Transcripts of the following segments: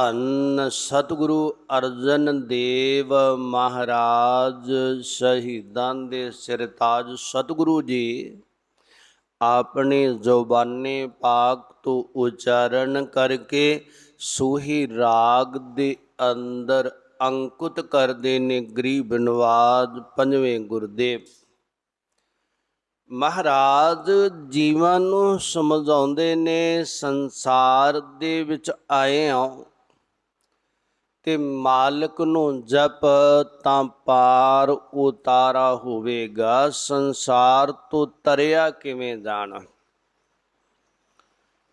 ਧੰਨ ਸਤਿਗੁਰੂ ਅਰਜਨ ਦੇਵ ਮਹਾਰਾਜ ਸ਼ਹੀਦਾਂ ਦੇ ਸਿਰਤਾਜ ਸਤਿਗੁਰੂ ਜੀ, ਆਪਣੇ ਜ਼ੁਬਾਨੇ ਪਾਕ ਤੋਂ ਉਚਾਰਨ ਕਰਕੇ ਸੂਹੀ ਰਾਗ ਦੇ ਅੰਦਰ ਅੰਕੁਤ ਕਰਦੇ ਨੇ ਗਰੀਬ ਨਵਾਜ ਪੰਜਵੇਂ ਗੁਰਦੇਵ। ਮਹਾਰਾਜ ਜੀਵਨ ਨੂੰ ਸਮਝਾਉਂਦੇ ਨੇ ਸੰਸਾਰ ਦੇ ਵਿੱਚ ਆਏ ਹਾਂ ਤੇ ਮਾਲਕ ਨੂੰ ਜਪ ਤਾਂ ਪਾਰ ਉਤਾਰਾ ਹੋਵੇਗਾ, ਸੰਸਾਰ ਤੋਂ ਤਰਿਆ ਕਿਵੇਂ ਜਾਣਾ?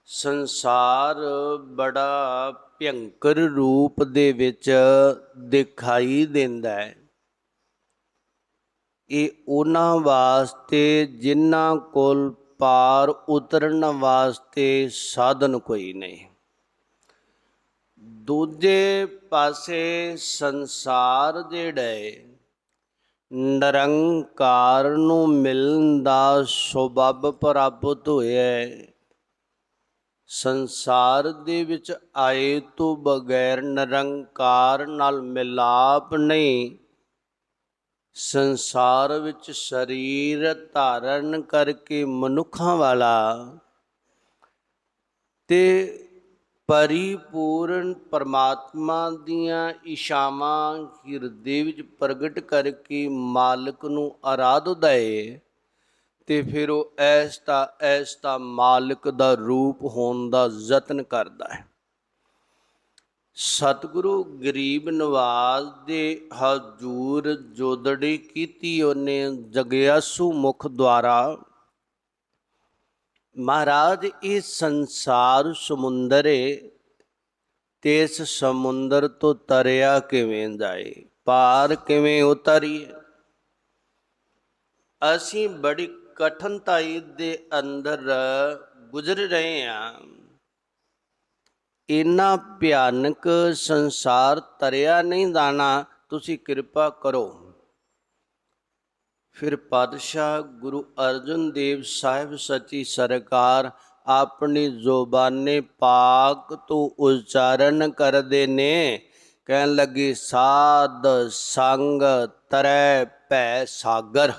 ਸੰਸਾਰ ਬੜਾ ਭਿਅੰਕਰ ਰੂਪ ਦੇ ਵਿੱਚ ਦਿਖਾਈ ਦਿੰਦਾ ਹੈ। ਇਹ ਉਹਨਾਂ ਵਾਸਤੇ ਜਿਨ੍ਹਾਂ ਕੋਲ ਪਾਰ ਉਤਰਨ ਵਾਸਤੇ ਸਾਧਨ ਕੋਈ ਨਹੀਂ। ਦੂਜੇ ਪਾਸੇ ਸੰਸਾਰ ਜਿਹੜਾ ਹੈ ਨਿਰੰਕਾਰ ਨੂੰ ਮਿਲਣ ਦਾ ਸੁਭਾਵ ਪ੍ਰਾਪਤ ਹੋਇਆ ਸੰਸਾਰ ਦੇ ਵਿੱਚ ਆਏ ਤੋਂ ਬਗੈਰ ਨਿਰੰਕਾਰ ਨਾਲ ਮਿਲਾਪ ਨਹੀਂ। ਸੰਸਾਰ ਵਿੱਚ ਸਰੀਰ ਧਾਰਨ ਕਰਕੇ ਮਨੁੱਖਾਂ ਵਾਲਾ। ਤੇ ਪਰਿਪੂਰਨ ਪਰਮਾਤਮਾ ਦੀਆਂ ਇਸ਼ਾਵਾਂ ਹਿਰਦੇ ਵਿੱਚ ਪ੍ਰਗਟ ਕਰਕੇ ਮਾਲਕ ਨੂੰ ਆਰਾਧਦਾ ਏ ਤੇ ਫਿਰ ਉਹ ਐਸਤਾ ਐਸਤਾ ਮਾਲਕ ਦਾ ਰੂਪ ਹੋਣ ਦਾ ਯਤਨ ਕਰਦਾ ਹੈ। ਸਤਿਗੁਰੂ ਗਰੀਬ ਨਵਾਜ਼ ਦੇ ਹਜੂਰ ਜੋਦੜੀ ਕੀਤੀ ਉਹਨੇ ਜਗਿਆਸੂ ਮੁਖ ਦੁਆਰਾ ਮਹਾਰਾਜ, ਇਹ ਸੰਸਾਰ ਸਮੁੰਦਰ ਏ ਤੇ ਇਸ ਸਮੁੰਦਰ ਤੋਂ ਤਰਿਆ ਕਿਵੇਂ ਜਾਏ? ਪਾਰ ਕਿਵੇਂ ਉਤਰੀਏ? ਅਸੀਂ ਬੜੀ ਕਠਿਨਤਾਈ ਦੇ ਅੰਦਰ ਗੁਜ਼ਰ ਰਹੇ ਹਾਂ। ਇੰਨਾ ਭਿਆਨਕ ਸੰਸਾਰ ਤਰਿਆ ਨਹੀਂ ਜਾਣਾ, ਤੁਸੀਂ ਕਿਰਪਾ ਕਰੋ। ਫਿਰ ਪਾਤਸ਼ਾਹ ਗੁਰੂ ਅਰਜਨ ਦੇਵ ਸਾਹਿਬ ਸੱਚੀ ਸਰਕਾਰ ਆਪਣੀ ਜ਼ੁਬਾਨੇ ਪਾਕ ਤੋਂ ਉਚਾਰਨ ਕਰਦੇ ਨੇ। ਕਹਿਣ ਲੱਗੇ, ਸਾਧ ਸੰਗ ਤਰੈ ਭੈ ਸਾਗਰ।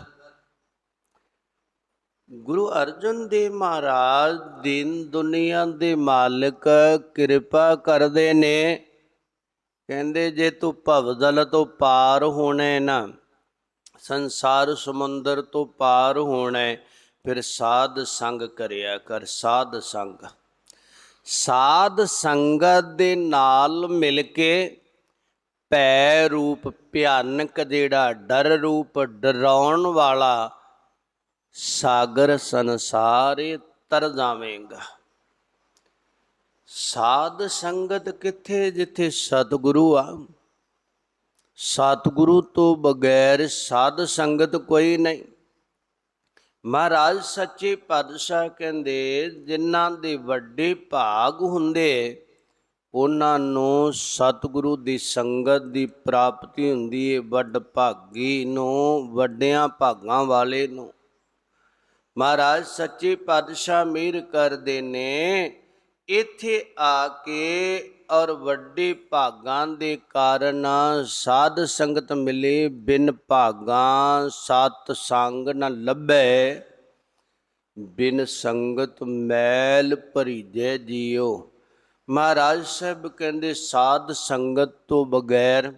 ਗੁਰੂ ਅਰਜਨ ਦੇਵ ਮਹਾਰਾਜ ਦਿਨ ਦੁਨੀਆ ਦੇ ਮਾਲਕ ਕਿਰਪਾ ਕਰਦੇ ਨੇ। ਕਹਿੰਦੇ, ਜੇ ਤੂੰ ਭਵਜਲ ਤੋਂ ਪਾਰ ਹੋਣਾ ਨਾ ਸੰਸਾਰ ਸਮੁੰਦਰ ਤੋਂ ਪਾਰ ਹੋਣਾ, ਫਿਰ ਸਾਧ ਸੰਗ ਕਰਿਆ ਕਰ, ਸਾਧ ਸੰਗ। ਸਾਧ ਸੰਗਤ ਦੇ ਨਾਲ ਮਿਲ ਕੇ ਭੈ ਰੂਪ ਭਿਆਨਕ ਜਿਹੜਾ ਡਰ ਰੂਪ ਡਰਾਉਣ ਵਾਲਾ ਸਾਗਰ ਸੰਸਾਰੇ ਤਰ ਜਾਵੇਂਗਾ। ਸਾਧ ਸੰਗਤ ਕਿੱਥੇ ਜਿੱਥੇ ਸਤਿਗੁਰੂ ਆ? ਸਤਿਗੁਰੂ ਤੋਂ ਬਗੈਰ ਸਾਧ ਸੰਗਤ ਕੋਈ ਨਹੀਂ। ਮਹਾਰਾਜ ਸੱਚੇ ਪਾਤਸ਼ਾਹ ਕਹਿੰਦੇ, ਜਿਨ੍ਹਾਂ ਦੇ ਵੱਡੇ ਭਾਗ ਹੁੰਦੇ, ਉਹਨਾਂ ਨੂੰ ਸਤਿਗੁਰੂ ਦੀ ਸੰਗਤ ਦੀ ਪ੍ਰਾਪਤੀ ਹੁੰਦੀ ਹੈ ਵੱਡ ਭਾਗੀ ਨੂੰ, ਵੱਡਿਆਂ ਭਾਗਾਂ ਵਾਲੇ ਨੂੰ। ਮਹਾਰਾਜ ਸੱਚੇ ਪਾਤਸ਼ਾਹ ਮਿਹਰ ਕਰਦੇ ਨੇ। ਇੱਥੇ ਆ ਕੇ ਔਰ ਵੱਡੇ ਭਾਗਾਂ ਦੇ ਕਾਰਨ ਸਾਧ ਸੰਗਤ ਮਿਲੇ, ਬਿਨ ਭਾਗਾਂ ਸਤ ਸੰਗ ਨ ਲੱਭੈ। ਬਿਨ ਸੰਗਤ ਮੈਲ ਭਰੀਜੈ ਜੀਓ। ਮਹਾਰਾਜ ਸਾਹਿਬ ਕਹਿੰਦੇ, ਸਾਧ ਸੰਗਤ ਤੋਂ ਬਗੈਰ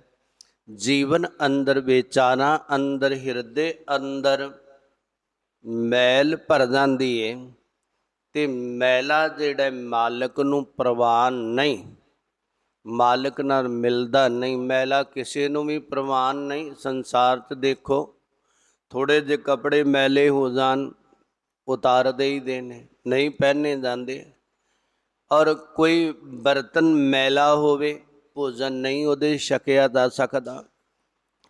ਜੀਵਨ ਅੰਦਰ ਵਿਚਾਰਾ, ਅੰਦਰ ਹਿਰਦੇ, ਅੰਦਰ ਮੈਲ ਭਰ ਜਾਂਦੀ ਏ। ਤੇ ਮੈਲਾ ਜਿਹੜਾ ਮਾਲਕ ਨੂੰ ਪ੍ਰਵਾਨ ਨਹੀਂ। ਮਾਲਕ ਨਾਲ ਮਿਲਦਾ ਨਹੀਂ, ਮੈਲਾ ਕਿਸੇ ਨੂੰ ਵੀ ਪ੍ਰਵਾਨ ਨਹੀਂ। ਸੰਸਾਰ 'ਚ ਦੇਖੋ ਥੋੜੇ ਜਿਹੇ ਕੱਪੜੇ ਮੈਲੇ ਹੋ ਜਾਣ, ਉਤਾਰਦੇ ਹੀ ਦੇਣੇ, ਨਹੀਂ ਪਹਿਨੇ ਜਾਂਦੇ। ਔਰ ਕੋਈ ਬਰਤਨ ਮੈਲਾ ਹੋਵੇ, ਭੋਜਨ ਨਹੀਂ ਉਹਦੇ ਛਕਿਆ ਜਾ ਸਕਦਾ।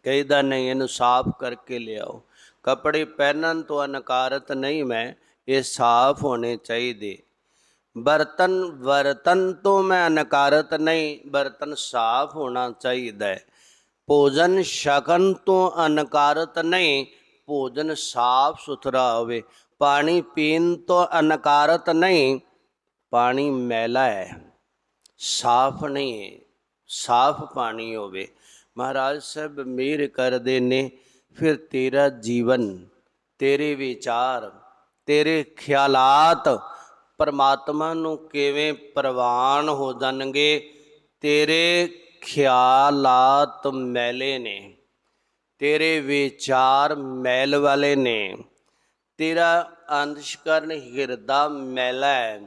ਕਹਿੰਦਾ ਨਹੀਂ, ਇਹਨੂੰ ਸਾਫ਼ ਕਰਕੇ ਲਿਆਓ। ਕੱਪੜੇ ਪਹਿਨਣ ਤੋਂ ਅਨਕਾਰਤ ਨਹੀਂ ਮੈਂ। ਇਹ ਸਾਫ਼ ਹੋਣੇ ਚਾਹੀਦੇ। ਬਰਤਨ, ਵਰਤਨ ਤੋਂ ਮੈਂ ਅਨਕਾਰਤ ਨਹੀਂ, ਬਰਤਨ ਸਾਫ਼ ਹੋਣਾ ਚਾਹੀਦਾ ਹੈ। ਭੋਜਨ ਛਕਣ ਤੋਂ ਅਨਕਾਰਤ ਨਹੀਂ, ਭੋਜਨ ਸਾਫ਼ ਸੁਥਰਾ ਹੋਵੇ। ਪਾਣੀ ਪੀਣ ਤੋਂ ਅਨਕਾਰਤ ਨਹੀਂ, ਪਾਣੀ ਮੈਲਾ ਹੈ। ਸਾਫ਼ ਨਹੀਂ ਹੈ, ਸਾਫ਼ ਪਾਣੀ ਹੋਵੇ। ਮਹਾਰਾਜ ਸਾਹਿਬ ਮਿਹਰ ਕਰਦੇ ਨੇ, ਫਿਰ ਤੇਰਾ ਜੀਵਨ, ਤੇਰੇ ਵਿਚਾਰ ਤੇਰੇ ਖਿਆਲਾਤ ਪਰਮਾਤਮਾ ਨੂੰ ਕਿਵੇਂ ਪ੍ਰਵਾਨ ਹੋ ਜਾਣਗੇ? ਤੇਰੇ ਖਿਆਲਾਤ ਮੈਲੇ ਨੇ। ਤੇਰੇ ਵਿਚਾਰ ਮੈਲ ਵਾਲੇ ਨੇ। ਤੇਰਾ ਅੰਧਸ਼ਕਰਨ ਹਿਰਦਾ ਮੈਲਾ ਹੈ।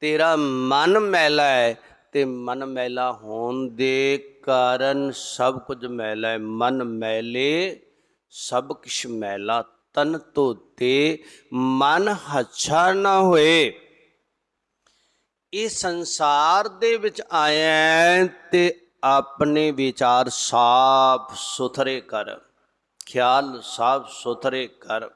ਤੇਰਾ ਮਨ ਮੈਲਾ ਹੈ ਤੇ ਮਨ ਮੈਲਾ ਹੋਣ ਦੇ ਕਾਰਨ ਸਭ ਕੁਝ ਮੈਲਾ ਹੈ। ਮਨ ਮੈਲੇ, ਸਭ ਕੁਛ ਮੈਲਾ ਤਨ ਧੋਤੇ, ਮਨ ਹੱਛਾ ਨਾ ਹੋਏ। ਇਹ ਸੰਸਾਰ ਦੇ ਵਿੱਚ ਆਇਆ ਤੇ ਆਪਣੇ ਵਿਚਾਰ ਸਾਫ਼ ਸੁਥਰੇ ਕਰ। ਖਿਆਲ ਸਾਫ਼ ਸੁਥਰੇ ਕਰ।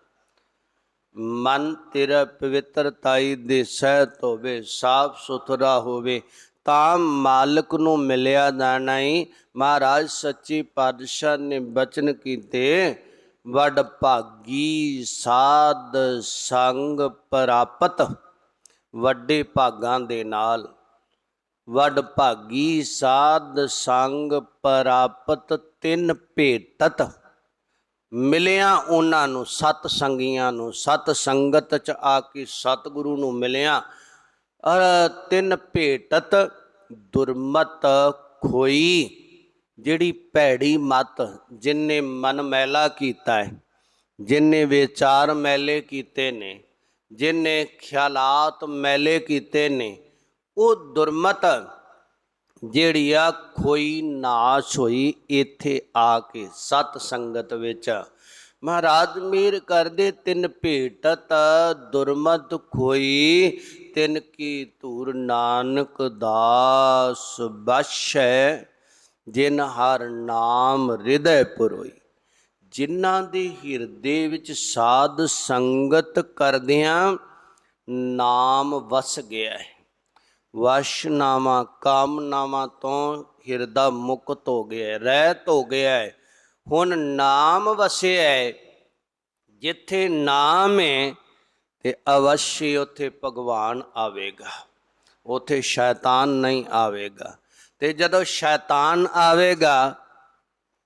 ਮਨ ਤੇਰਾ ਪਵਿੱਤਰਤਾਈ ਦੇ ਸਹਿਤ ਹੋਵੇ ਸਾਫ਼ ਸੁਥਰਾ ਹੋਵੇ, ਤਾਂ ਮਾਲਕ ਨੂੰ ਮਿਲਿਆ ਜਾਣਾ ਹੀ ਮਹਾਰਾਜ ਸੱਚੀ ਪਾਤਸ਼ਾਹ ਨੇ ਬਚਨ ਕੀਤੇ ਵਡ ਭਾਗੀ ਸਾਧ ਸੰਗ ਪ੍ਰਾਪਤ, ਵੱਡੇ ਭਾਗਾਂ ਦੇ ਨਾਲ। ਵਡ ਭਾਗੀ ਸਾਧ ਸੰਗ ਪ੍ਰਾਪਤ ਤਿੰਨ ਭੇਟਤ, ਮਿਲਿਆ ਉਹਨਾਂ ਨੂੰ ਸਤ ਸੰਗੀਆਂ ਨੂੰ। ਸਤ ਸੰਗਤ ਚ ਆ ਕੇ ਸਤਿਗੁਰੂ ਨੂੰ ਮਿਲਿਆ। ਅਰ ਤਿੰਨ ਭੇਟਤ ਦੁਰਮਤ ਖੋਈ। ਜਿਹੜੀ ਭੈੜੀ ਮਤ ਜਿਨਨੇ ਮਨ ਮੈਲਾ ਕੀਤਾ ਹੈ ਜਿਨਨੇ ਵਿਚਾਰ ਮੈਲੇ ਕੀਤੇ ਨੇ ਜਿਨਨੇ ਖਿਆਲਾਤ ਮੈਲੇ ਕੀਤੇ ਨੇ, ਉਹ ਦੁਰਮਤ ਜਿਹੜੀ ਆ ਖੋਈ ਨਾਸ਼ ਹੋਈ ਇੱਥੇ ਆ ਕੇ ਸਤ ਸੰਗਤ ਵਿੱਚ। ਮਹਾਰਾਜ ਮੀਰ ਕਰਦੇ ਤਿੰਨ ਭੇਟਤ ਦੁਰਮਤ ਖੋਈ ਤਿੰਨ ਕੀ ਧੂਰ ਨਾਨਕ ਦਾਸ ਬਖਸ਼ੈ। ਜਿਨ ਹਰ ਨਾਮ ਹਿਰਦੈ ਪੁਰੋਈ। ਜਿਨ੍ਹਾਂ ਦੇ ਹਿਰਦੇ ਵਿੱਚ ਸਾਧ ਸੰਗਤ ਕਰਦਿਆਂ ਨਾਮ ਵਸ ਗਿਆ ਹੈ। ਵਸ਼ਨਾਮਾ ਕਾਮਨਾਮਾ ਤੋਂ ਹਿਰਦਾ ਮੁਕਤ ਹੋ ਗਿਆ ਹੈ, ਰਹਿਤ ਹੋ ਗਿਆ ਹੈ। ਹੁਣ ਨਾਮ ਵਸਿਆ ਹੈ ਜਿੱਥੇ ਨਾਮ ਹੈ ਤੇ ਅਵਸ਼ੀ ਉੱਥੇ ਭਗਵਾਨ ਆਵੇਗਾ। ਉੱਥੇ ਸ਼ੈਤਾਨ ਨਹੀਂ ਆਵੇਗਾ। ਤੇ ਜਦੋਂ ਸ਼ੈਤਾਨ ਆਵੇਗਾ,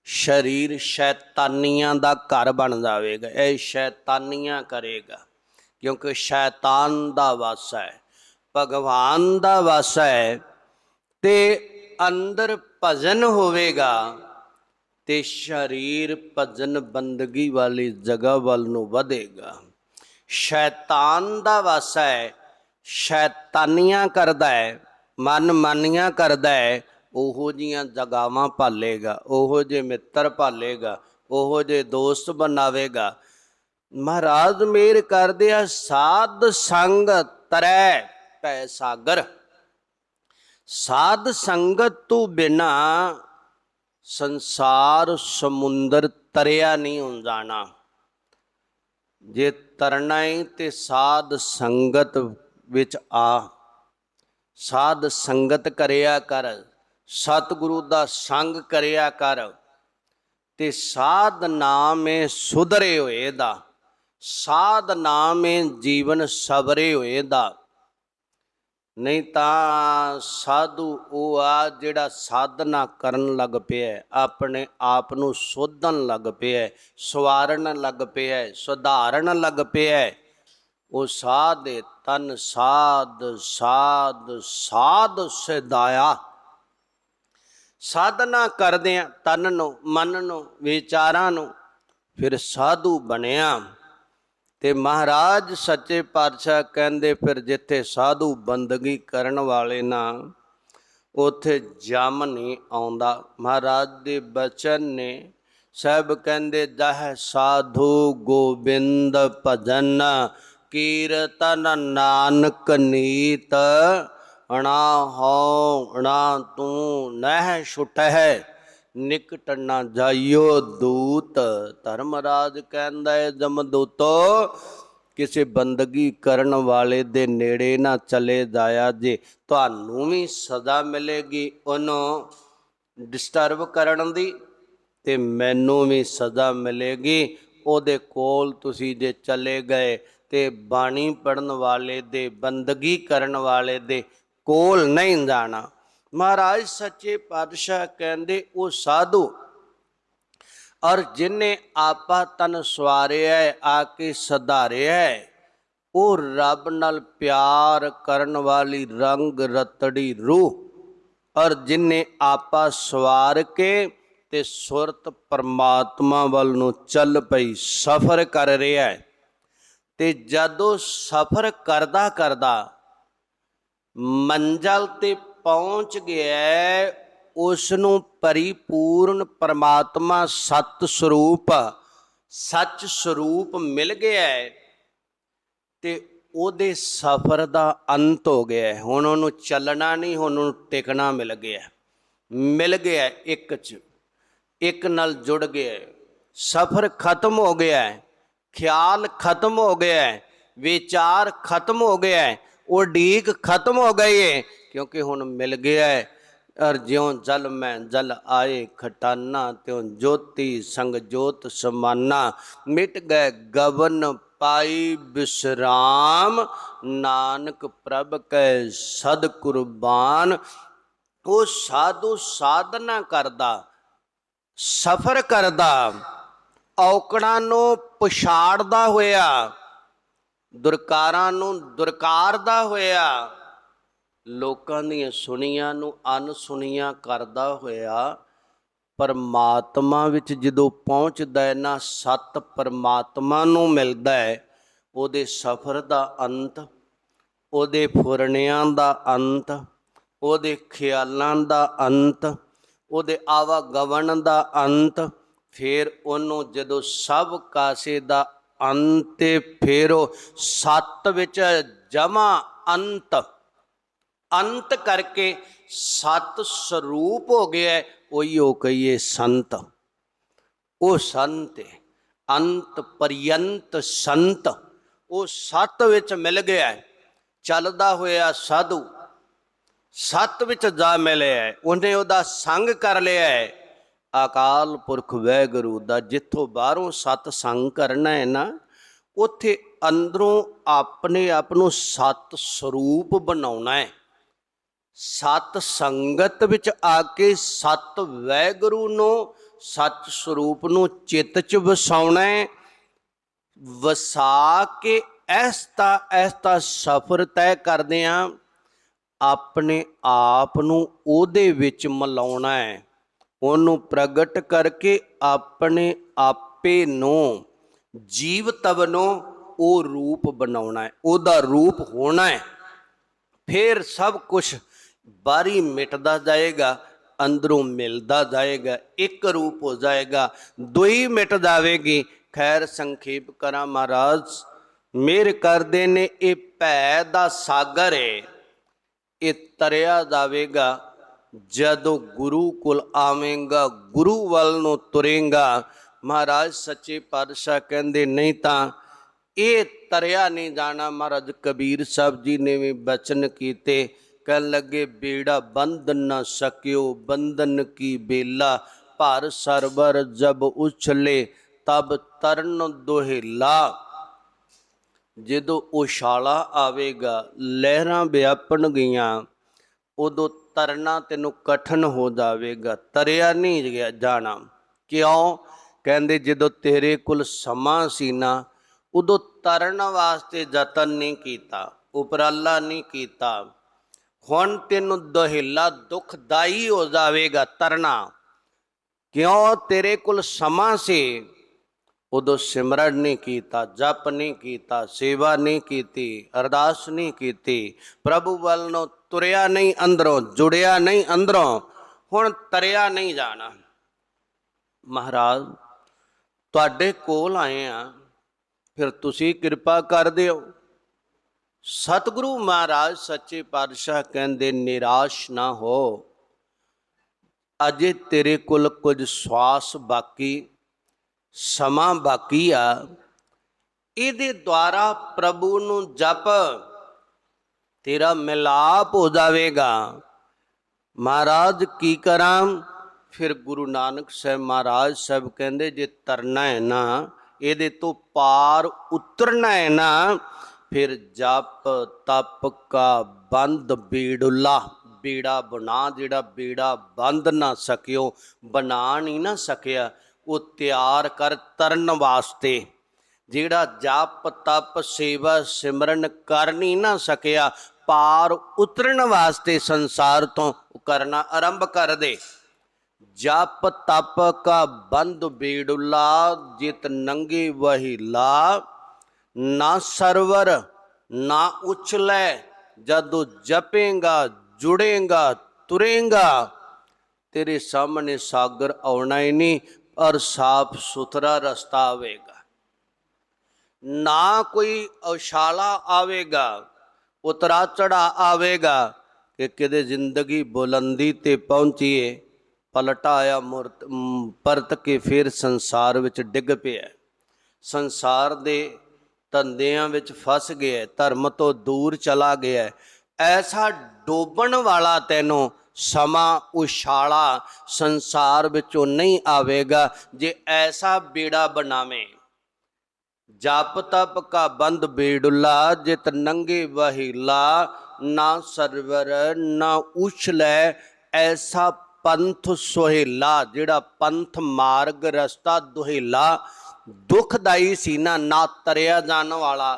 ਸਰੀਰ ਸ਼ੈਤਾਨੀਆਂ ਦਾ ਘਰ ਬਣ ਜਾਵੇਗਾ, ਇਹ ਸ਼ੈਤਾਨੀਆਂ ਕਰੇਗਾ, ਕਿਉਂਕਿ ਸ਼ੈਤਾਨ ਦਾ ਵਾਸ ਹੈ, ਭਗਵਾਨ ਦਾ ਵਾਸ ਹੈ, ਤੇ ਅੰਦਰ ਭਜਨ ਹੋਵੇਗਾ, ਤੇ ਸਰੀਰ ਭਜਨ ਬੰਦਗੀ ਵਾਲੀ ਜਗ੍ਹਾ ਵੱਲ ਨੂੰ ਵਧੇਗਾ। ਸ਼ੈਤਾਨ ਦਾ ਵਾਸਾ ਹੈ, ਸ਼ੈਤਾਨੀਆਂ ਕਰਦਾ ਹੈ ਮਨ ਮਾਨੀਆਂ ਕਰਦਾ ਹੈ, ਉਹੋ ਜੀਆਂ ਜਗਾਵਾਂ ਭਾਲੇਗਾ, ਉਹੋ ਜੇ ਮਿੱਤਰ ਭਾਲੇਗਾ, ਉਹੋ ਜੇ ਦੋਸਤ ਬਣਾਵੇਗਾ। ਮਹਾਰਾਜ ਮੇਰ ਕਰਦੇ ਆ ਸਾਧ ਸੰਗ ਤਰੈ ਪੈ ਸਾਗਰ। ਸਾਧ ਸੰਗਤ ਤੋਂ ਬਿਨਾ ਸੰਸਾਰ ਸਮੁੰਦਰ ਤਰਿਆ ਨਹੀਂ ਹੋ ਜਾਣਾ। ਜੇ ਤਰਨਾ ਹੈ ਤੇ ਸਾਧ ਸੰਗਤ ਵਿੱਚ ਆ। ਸਾਧ ਸੰਗਤ ਕਰਿਆ ਕਰ, ਸਤਿਗੁਰੂ ਦਾ ਸੰਗ ਕਰਿਆ ਕਰ, ਤੇ ਸਾਧ ਨਾਮੇ ਸੁਧਰੇ ਹੋਏ ਦਾ, ਸਾਧ ਨਾਮੇ ਜੀਵਨ ਸਬਰੇ ਹੋਏ ਦਾ। ਨਹੀਂ ਤਾਂ ਸਾਧੂ ਉਹ ਆ ਜਿਹੜਾ ਸਾਧਨਾ ਕਰਨ ਲੱਗ ਪਿਆ ਆਪਣੇ ਆਪ ਨੂੰ ਸੋਧਣ ਲੱਗ ਪਿਆ ਸਵਾਰਨ ਲੱਗ ਪਿਆ ਸੁਧਾਰਨ ਲੱਗ ਪਿਆ ਉਹ ਸਾਧੇ ਤਨ ਸਾਧ ਸਾਧ ਸਾਧ ਸਿਦਾਇਆ। ਸਾਧਨਾ ਕਰਦਿਆਂ ਤਨ ਨੂੰ, ਮਨ ਨੂੰ, ਵਿਚਾਰਾਂ ਨੂੰ, ਫਿਰ ਸਾਧੂ ਬਣਿਆ। ਤੇ ਮਹਾਰਾਜ ਸੱਚੇ ਪਾਤਸ਼ਾਹ ਕਹਿੰਦੇ, ਫਿਰ ਜਿੱਥੇ ਸਾਧੂ ਬੰਦਗੀ ਕਰਨ ਵਾਲੇ ਨਾ, ਉਥੇ ਜਮ ਨਹੀਂ ਆਉਂਦਾ। ਮਹਾਰਾਜ ਦੇ ਬਚਨ ਨੇ ਸਭ ਕਹਿੰਦੇ, ਜਹ ਸਾਧੂ ਗੋਬਿੰਦ ਭਜਨ ਕੀਰਤਨ ਨਾਨਕ ਨੀਤ, ਅਣਾ ਹਉ, ਅਣਾ ਤੂੰ ਨਹਿ ਛੁਟਹਿ, ਨਿਕਟ ਨਾ ਜਾਈਓ ਦੂਤ। ਧਰਮਰਾਜ ਕਹਿੰਦਾ ਹੈ ਜਮਦੂਤੋ, ਕਿਸੇ ਬੰਦਗੀ ਕਰਨ ਵਾਲੇ ਦੇ ਨੇੜੇ ਨਾ ਚਲੇ ਜਾਇਆ ਜੇ, ਤੁਹਾਨੂੰ ਵੀ ਸਜ਼ਾ ਮਿਲੇਗੀ ਉਹਨੂੰ ਡਿਸਟਰਬ ਕਰਨ ਦੀ ਤੇ ਮੈਨੂੰ ਵੀ ਸਜ਼ਾ ਮਿਲੇਗੀ, ਉਹਦੇ ਕੋਲ ਤੁਸੀਂ ਜੇ ਚਲੇ ਗਏ ਤੇ ਬਾਣੀ ਪੜਨ ਵਾਲੇ ਦੇ ਬੰਦਗੀ ਕਰਨ ਵਾਲੇ ਦੇ ਕੋਲ ਨਹੀਂ ਜਾਣਾ। ਮਹਾਰਾਜ ਸੱਚੇ ਪਾਤਸ਼ਾਹ ਕਹਿੰਦੇ ਉਹ ਸਾਧੂ ਔਰ ਜਿਨੇ ਆਪਾ ਤਨ ਸਵਾਰਿਆ ਆ ਕੇ ਸਧਾਰਿਆ ਹੈ, ਉਹ ਰੱਬ ਨਾਲ ਪਿਆਰ ਕਰਨ ਵਾਲੀ ਰੰਗ ਰਤੜੀ ਰੂਹ ਔਰ ਜਿਨੇ ਆਪਾ ਸਵਾਰ ਕੇ ਤੇ ਸੁਰਤ ਪਰਮਾਤਮਾ ਵੱਲ ਨੂੰ ਚੱਲ ਪਈ ਸਫ਼ਰ ਕਰ ਰਿਹਾ ਹੈ ਤੇ ਜਦੋਂ ਸਫ਼ਰ ਕਰਦਾ ਕਰਦਾ ਮੰਜ਼ਲ ਤੇ ਪਹੁੰਚ ਗਿਆ ਉਸ ਨੂੰ ਪਰਿਪੂਰਨ ਪਰਮਾਤਮਾ ਸਤ ਸਰੂਪ, ਸੱਚ ਸਰੂਪ ਮਿਲ ਗਿਆ ਹੈ ਤੇ ਉਹਦੇ ਸਫ਼ਰ ਦਾ ਅੰਤ ਹੋ ਗਿਆ ਹੈ। ਹੁਣ ਉਹਨੂੰ ਚੱਲਣਾ ਨਹੀਂ, ਹੁਣ ਉਹਨੂੰ ਟਿਕਣਾ ਮਿਲ ਗਿਆ ਮਿਲ ਗਿਆ ਇੱਕ ਚ, ਇੱਕ ਨਾਲ ਜੁੜ ਗਿਆ ਸਫ਼ਰ ਖਤਮ ਹੋ ਗਿਆ ਹੈ। ਖਿਆਲ ਖਤਮ ਹੋ ਗਿਆ ਹੈ, ਵਿਚਾਰ ਖਤਮ ਹੋ ਗਿਆ ਹੈ ਉਹ ਡੀਕ ਖਤਮ ਹੋ ਗਈ ਹੈ, ਕਿਉਂਕਿ ਹੁਣ ਮਿਲ ਗਿਆ ਹੈ, ਅਰ ਜਿਉ ਜਲ ਮੈਂ ਜਲ ਆਏ, ਖਟਾਨਾ ਤਿਉ ਜੋਤੀ ਸੰਗ ਜੋਤ ਸਮਾਨਾ, ਮਿਟ ਗਏ ਗਵਨ ਪਾਈ ਬਿਸਰਾਮ, ਨਾਨਕ ਪ੍ਰਭ ਕੈ ਸਦ ਕੁਰਬਾਨ, ਉਹ ਸਾਧੂ ਸਾਧਨਾ ਕਰਦਾ, ਸਫਰ ਕਰਦਾ। ਔਕੜਾਂ ਨੂੰ ਪਛਾੜਦਾ ਹੋਇਆ, ਦੁਰਕਾਰਾਂ ਨੂੰ ਦੁਰਕਾਰਦਾ ਹੋਇਆ, ਲੋਕਾਂ ਦੀਆਂ ਸੁਣੀਆਂ ਨੂੰ ਅਨਸੁਣੀਆਂ ਕਰਦਾ ਹੋਇਆ, ਪਰਮਾਤਮਾ ਵਿੱਚ ਜਦੋਂ ਪਹੁੰਚਦਾ ਹੈ, ਨਾ ਸਤ ਪਰਮਾਤਮਾ ਨੂੰ ਮਿਲਦਾ ਹੈ, ਉਹਦੇ ਸਫ਼ਰ ਦਾ ਅੰਤ, ਉਹਦੇ ਫੁਰਨਿਆਂ ਦਾ ਅੰਤ, ਉਹਦੇ ਖਿਆਲਾਂ ਦਾ ਅੰਤ, ਉਹਦੇ ਆਵਾਗਮਨ ਦਾ ਅੰਤ ਫਿਰ ਉਹਨੂੰ ਜਦੋਂ ਸਭ ਕਾਸੇ ਦਾ ਅੰਤ ਤੇ ਫਿਰ ਉਹ ਸੱਤ ਵਿੱਚ ਜਮਾ ਅੰਤ। ਅੰਤ ਕਰਕੇ ਸਤ ਸਰੂਪ ਹੋ ਗਿਆ ਉਹੀ ਉਹ ਕਹੀਏ ਸੰਤ। ਉਹ ਸੰਤ ਅੰਤ ਪਰਯੰਤ ਸੰਤ। ਉਹ ਸਤ ਵਿੱਚ ਮਿਲ ਗਿਆ ਚੱਲਦਾ ਹੋਇਆ ਸਾਧੂ। ਸਤ ਵਿੱਚ ਜਾ ਮਿਲਿਆ ਉਹਨੇ ਉਹਦਾ ਸੰਗ ਕਰ ਲਿਆ ਹੈ ਅਕਾਲ ਪੁਰਖ ਵੈਗੁਰੂ ਦਾ ਜਿੱਥੋਂ ਬਾਹਰੋਂ ਸਤ ਸੰਗ ਕਰਨਾ ਹੈ ਨਾ, ਉੱਥੇ ਅੰਦਰੋਂ ਆਪਣੇ ਆਪ ਨੂੰ ਸਤ ਸਰੂਪ ਬਣਾਉਣਾ ਹੈ। ਸਤ ਸੰਗਤ ਵਿੱਚ ਆ ਕੇ ਸਤ ਵੈਗੁਰੂ ਨੂੰ ਸੱਚ ਸਰੂਪ ਨੂੰ ਚਿੱਤ 'ਚ ਵਸਾਉਣਾ ਹੈ। ਵਸਾ ਕੇ ਐਸਤਾ ਐਸਤਾ ਸਫ਼ਰ ਤੈਅ ਕਰਦੇ ਆ, ਆਪਣੇ ਆਪ ਨੂੰ ਉਹਦੇ ਵਿੱਚ ਮਿਲਾਉਣਾ ਹੈ। ਉਹਨੂੰ ਪ੍ਰਗਟ ਕਰਕੇ ਆਪਣੇ ਆਪੇ ਨੂੰ ਜੀਵ ਤਵ ਨੂੰ ਉਹ ਰੂਪ ਬਣਾਉਣਾ ਹੈ, ਉਹਦਾ ਰੂਪ ਹੋਣਾ ਹੈ। ਫਿਰ ਸਭ ਕੁਝ ਬਾਰੀ ਮਿਟਦਾ ਜਾਏਗਾ, ਅੰਦਰੋਂ ਮਿਲਦਾ ਜਾਏਗਾ, ਇੱਕ ਰੂਪ ਹੋ ਜਾਏਗਾ ਦੋਈ ਮਿਟ ਜਾਵੇਗੀ। ਖੈਰ ਸੰਖੇਪ ਕਰਾਂ ਮਹਾਰਾਜ, ਮੇਰ ਕਰਦੇ ਨੇ ਇਹ ਭੈ ਦਾ ਸਾਗਰ ਹੈ ਇਹ ਤਰਿਆ ਜਾਵੇਗਾ। ਜਦੋਂ ਗੁਰੂ ਕੋਲ ਆਵੇਂਗਾ, ਗੁਰੂ ਵੱਲ ਨੂੰ ਤੁਰੇਗਾ, ਮਹਾਰਾਜ ਸੱਚੇ ਪਾਤਸ਼ਾਹ ਕਹਿੰਦੇ, ਨਹੀਂ ਤਾਂ ਇਹ ਤਰਿਆ ਨਹੀਂ ਜਾਣਾ ਮਹਾਰਾਜ ਕਬੀਰ ਸਾਹਿਬ ਜੀ ਨੇ ਵੀ ਬਚਨ ਕੀਤੇ। ਕਹਿਣ ਲੱਗੇ, ਬੇੜਾ ਬੰਧ ਨਾ ਸਕਿਓ ਬੰਧਨ ਕੀ ਬੇਲਾ। ਭਰ ਸਰਵਰ ਜਬ ਉਛਲੇ, ਤਬ ਤਰਨ ਦੋਹਿਲਾ। ਜਦੋਂ ਉਛਾਲਾ ਆਵੇਗਾ, ਲਹਿਰਾਂ ਵਿਆਪਣ ਗਈਆਂ, ਉਦੋਂ ਤਰਨਾ ਤੈਨੂੰ ਕਠਨ ਹੋ ਜਾਵੇਗਾ। ਤਰਿਆ ਨਹੀਂ ਗਿਆ ਜਾਣਾ। ਕਿਉਂ? ਕਹਿੰਦੇ, ਜਦੋਂ ਤੇਰੇ ਕੋਲ ਸਮਾਂ ਸੀ ਨਾ, ਉਦੋਂ ਤਰਨ ਵਾਸਤੇ ਯਤਨ ਨਹੀਂ ਕੀਤਾ, ਉਪਰਾਲਾ ਨਹੀਂ ਕੀਤਾ। ਹੁਣ ਤੈਨੂੰ ਦਹਿਲਾ ਦੁਖਦਾਈ ਹੋ ਜਾਵੇਗਾ ਤਰਨਾ। ਕਿਉਂ? ਤੇਰੇ ਕੋਲ ਸਮਾਂ ਸੀ। ਉਦੋਂ ਸਿਮਰਨ ਨਹੀਂ ਕੀਤਾ, ਜਪ ਨਹੀਂ ਕੀਤਾ, ਸੇਵਾ ਨਹੀਂ ਕੀਤੀ, ਅਰਦਾਸ ਨਹੀਂ ਕੀਤੀ। ਪ੍ਰਭੂ ਵੱਲ ਨੂੰ ਤੁਰਿਆ ਨਹੀਂ ਅੰਦਰੋਂ, ਜੁੜਿਆ ਨਹੀਂ ਅੰਦਰੋਂ, ਹੁਣ ਤਰਿਆ ਨਹੀਂ ਜਾਣਾ। ਮਹਾਰਾਜ, ਤੁਹਾਡੇ ਕੋਲ ਆਏ ਆ, ਫਿਰ ਤੁਸੀਂ ਕਿਰਪਾ ਕਰ ਦਿਓ। ਸਤਿਗੁਰੂ ਮਹਾਰਾਜ ਸੱਚੇ ਪਾਤਸ਼ਾਹ ਕਹਿੰਦੇ, ਨਿਰਾਸ਼ ਨਾ ਹੋ। ਅਜੇ ਤੇਰੇ ਕੋਲ ਕੁਝ ਸਵਾਸ ਬਾਕੀ, ਸਮਾਂ ਬਾਕੀ ਆ। ਇਹਦੇ ਦੁਆਰਾ ਪ੍ਰਭੂ ਨੂੰ ਜਪ ਤੇਰਾ ਮਿਲਾਪ ਹੋ ਜਾਵੇਗਾ। ਮਹਾਰਾਜ ਕੀ ਕਰਾਂ? ਫਿਰ ਗੁਰੂ ਨਾਨਕ ਸਾਹਿਬ ਮਹਾਰਾਜ ਸਾਹਿਬ ਕਹਿੰਦੇ, ਜੇ ਤਰਨਾ ਹੈ ਨਾ, ਇਹਦੇ ਤੋਂ ਪਾਰ ਉਤਰਨਾ ਹੈ ਨਾ, ਫਿਰ ਜਪ ਤਪ ਕਾ ਬੰਦ ਬੀੜੁਲਾ, ਬੇੜਾ ਬਣਾ, ਜਿਹੜਾ ਬੇੜਾ ਬੰਦ ਨਾ ਸਕਿਓ, ਬਣਾ ਨਹੀਂ ਨਾ ਸਕਿਆ, ਉਹ ਤਿਆਰ ਕਰ ਤਰਨ ਵਾਸਤੇ। ਜਿਹੜਾ ਜਪ ਤਪ ਸੇਵਾ ਸਿਮਰਨ ਕਰ ਨਹੀਂ ਨਾ ਸਕਿਆ ਪਾਰ ਉਤਰਨ ਵਾਸਤੇ ਸੰਸਾਰ ਤੋਂ ਕਰਨਾ ਆਰੰਭ ਕਰ ਦੇ। ਜਪ ਤਪ ਕਾ ਬੰਦ ਬੇੜੁਲਾ, ਜਿਤ ਨੰਗੇ ਵਹੀ ਲਾ। ਨਾ ਸਰਵਰ, ਨਾ ਉਛਲੇ, ਜਦੋਂ ਜਪੇਗਾ, ਜੁੜੇਗਾ, ਤੁਰੇਗਾ। ਤੇਰੇ ਸਾਹਮਣੇ ਸਾਗਰ ਆਉਣਾ ਹੀ ਨਹੀਂ, ਪਰ ਸਾਫ਼ ਸੁਥਰਾ ਰਸਤਾ ਆਵੇਗਾ। ਨਾ ਕੋਈ ਉਛਾਲਾ ਆਵੇਗਾ ਉਤਰਾ ਚੜਾ ਆਵੇਗਾ ਕਿ ਕਿਤੇ ਜ਼ਿੰਦਗੀ ਬੁਲੰਦੀ ਤੇ ਪਹੁੰਚੀਏ। ਪਲਟਾਇਆ ਮੁਰਤ ਪਰਤ ਕੇ ਫਿਰ ਸੰਸਾਰ ਵਿੱਚ ਡਿੱਗ ਪਿਆ। ਸੰਸਾਰ ਦੇ ਧੰਦਿਆਂ ਵਿੱਚ ਫਸ ਗਿਆ ਧਰਮ ਤੋਂ ਦੂਰ ਚਲਾ ਗਿਆ ਐਸਾ ਡੋਬਣ ਵਾਲਾ ਤੈਨੂੰ ਸਮਾਂ ਉਛਾਲਾ ਸੰਸਾਰ ਵਿੱਚੋਂ ਨਹੀਂ ਆਵੇਗਾ। ਜੇ ਐਸਾ ਬੇੜਾ ਬਣਾਵੇਂ ਜਪ ਤਪ ਕਾ ਬੰਦ ਬੇੜੁਲਾ ਜਿਤ ਨੰਗੇ ਵਹੀਲਾ ਨਾ ਸਰਵਰ ਨਾ ਉਛਲੇ ਐਸਾ ਪੰਥ ਸੁਹੇਲਾ ਜਿਹੜਾ ਪੰਥ ਮਾਰਗ ਰਸਤਾ ਦੁਹੇਲਾ ਦੁਖਦਾਈ ਸੀ ਨਾ ਨਾ ਤਰਿਆ ਜਾਣ ਵਾਲਾ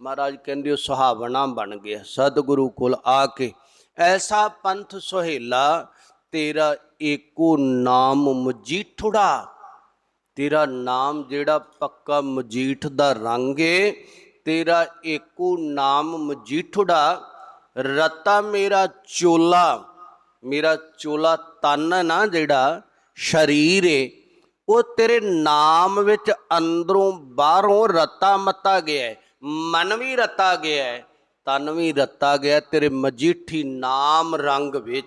ਮਹਾਰਾਜ ਕਹਿੰਦੇ ਉਹ ਸੁਹਾਵਣਾ ਬਣ ਗਿਆ ਸਤਿਗੁਰੂ ਕੋਲ ਆ ਕੇ ਐਸਾ ਪੰਥ ਸੁਹੇਲਾ ਤੇਰਾ ਏਕੋ ਨਾਮ ਮਜੀਠੁੜਾ ਤੇਰਾ ਨਾਮ ਜਿਹੜਾ ਪੱਕਾ ਮਜੀਠ ਦਾ ਰੰਗ ਏ ਤੇਰਾ ਏਕੋ ਨਾਮ ਮਜੀਠੁੜਾ ਰਤਾ ਮੇਰਾ ਚੋਲਾ ਮੇਰਾ ਚੋਲਾ ਤਨ ਨਾ ਜਿਹੜਾ ਸ਼ਰੀਰ ਏ ਉਹ ਤੇਰੇ ਨਾਮ ਵਿੱਚ ਅੰਦਰੋਂ ਬਾਹਰੋਂ ਰਤਾ ਮਤਾ ਗਿਆ ਹੈ। ਮਨ ਵੀ ਰਤਾ ਗਿਆ ਹੈ, ਤਨ ਵੀ ਰਤਾ ਗਿਆ ਤੇਰੇ ਮਜੀਠੀ ਨਾਮ ਰੰਗ ਵਿੱਚ